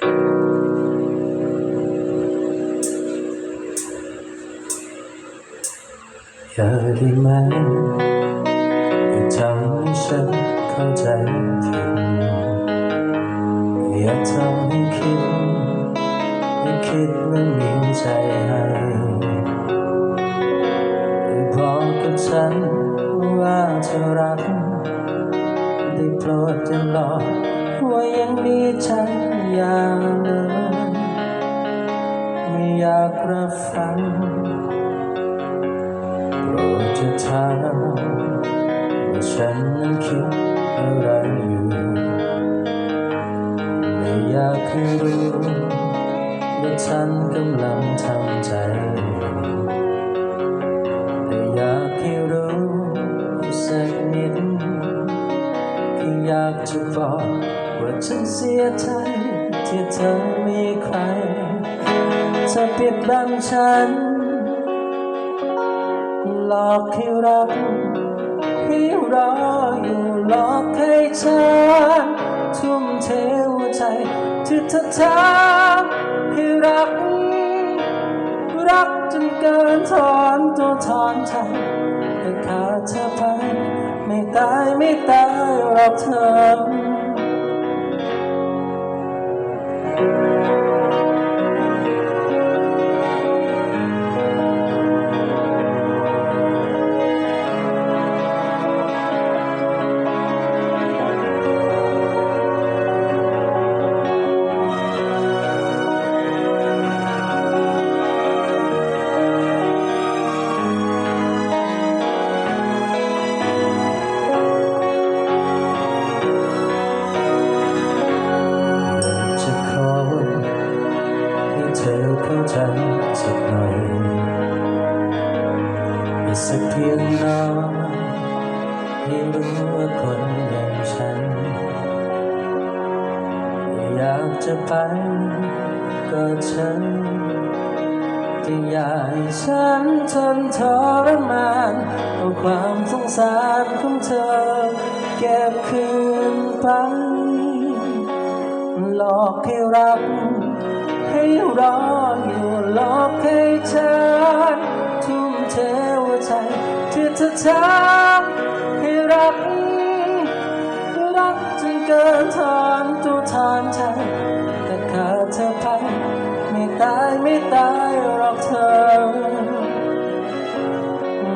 อย่าได้ไหมอย่าทำให้ฉันเข้าใจผิดอย่าทำให้คิดให้คิดว่ามีใจให้ได้บอกกับฉันว่าเธอรักได้โปรดจะหลอก ว่ายังมีใจอย่างเดิมไม่อยากรับฟังโปรดจะถามว่าฉันนั้นคิดอะไรอยู่ ไม่อยากให้รู้ว่าฉันกำลังทำใจแต่อยากให้รู้สักนิดแค่ ว่าฉันเสียใจที่เธอมีใครเธอปิดบังฉัน หลอกให้รักให้รออยู่หลอกให้ฉันทุ่มเทหัวใจที่เธอทำให้รัก รักจนเกินถอนตัวถอนใจแต่ขาดเธอไป ไม่ตายไม่ตายหรอกเธอ สักเพียงน้อยให้รู้ว่าคนอย่างฉัน อยากจะไปก็ฉันที่อยากให้ฉันทนทรมานเอาความสงสารของเธอ เก็บคืนไปหลอกให้รักให้รอ เธอทำให้รัก รักจนเกินทานตัวทานใจแต่ขาดเธอไปไม่ตายไม่ตายหรอกเธอ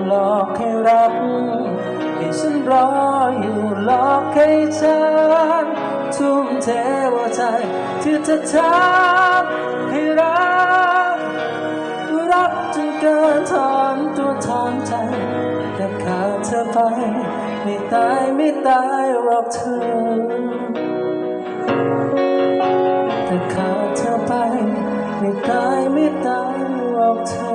หลอกให้รักให้ฉันรออยู่หลอกให้ฉันทุ่มเทหัวใจที่เธอทำ จึงกินาถอนตัวถอนใจแต่ขาดเธอไป ไม่ตายไม่ตายรอบเธอแต่ขาดเธอไป ไม่ตายไม่ตายรอบเธอ